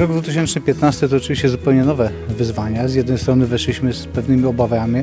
Rok 2015 to oczywiście zupełnie nowe wyzwania. Z jednej strony weszliśmy z pewnymi obawami,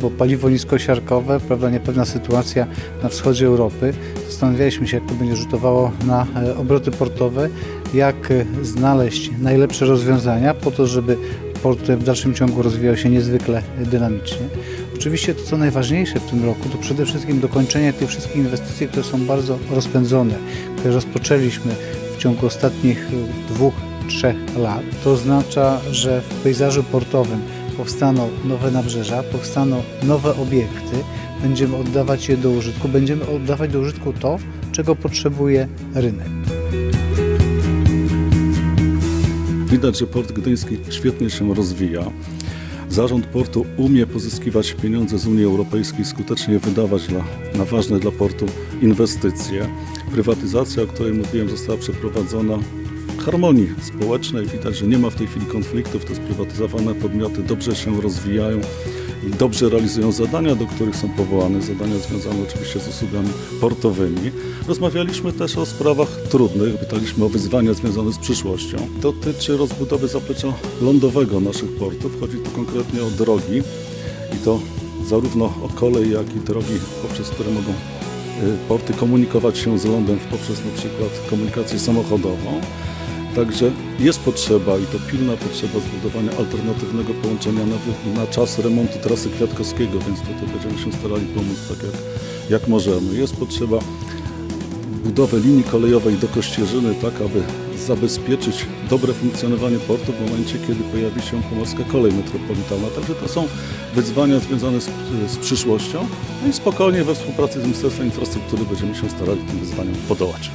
bo paliwo niskosiarkowe, prawda, niepewna sytuacja na wschodzie Europy. Zastanawialiśmy się, jak to będzie rzutowało na e, obroty portowe, jak e, znaleźć najlepsze rozwiązania po to, żeby port w dalszym ciągu rozwijał się niezwykle dynamicznie. Oczywiście to, co najważniejsze w tym roku, to przede wszystkim dokończenie tych wszystkich inwestycji, które są bardzo rozpędzone, które rozpoczęliśmy w ciągu ostatnich e, dwóch, trzech lat. To oznacza, że w pejzażu portowym powstaną nowe nabrzeża, powstaną nowe obiekty, będziemy oddawać je do użytku, będziemy oddawać do użytku to, czego potrzebuje rynek. Widać, że port gdyński świetnie się rozwija. Zarząd portu umie pozyskiwać pieniądze z Unii Europejskiej, skutecznie wydawać dla, na ważne dla portu inwestycje. Prywatyzacja, o której mówiłem, została przeprowadzona harmonii społecznej. Widać, że nie ma w tej chwili konfliktów. Te sprywatyzowane podmioty dobrze się rozwijają i dobrze realizują zadania, do których są powołane. Zadania związane oczywiście z usługami portowymi. Rozmawialiśmy też o sprawach trudnych, pytaliśmy o wyzwania związane z przyszłością. Dotyczy rozbudowy zaplecza lądowego naszych portów. Chodzi tu konkretnie o drogi i to zarówno o kolej, jak i drogi, poprzez które mogą y, porty komunikować się z lądem poprzez na przykład komunikację samochodową. Także jest potrzeba i to pilna potrzeba zbudowania alternatywnego połączenia na, na czas remontu trasy Kwiatkowskiego, więc tutaj będziemy się starali pomóc tak jak, jak możemy. Jest potrzeba budowy linii kolejowej do Kościerzyny, tak aby zabezpieczyć dobre funkcjonowanie portu w momencie, kiedy pojawi się Pomorska Kolej Metropolitalna. Także to są wyzwania związane z, z przyszłością no i spokojnie we współpracy z Ministerstwem Infrastruktury będziemy się starali tym wyzwaniom podołać.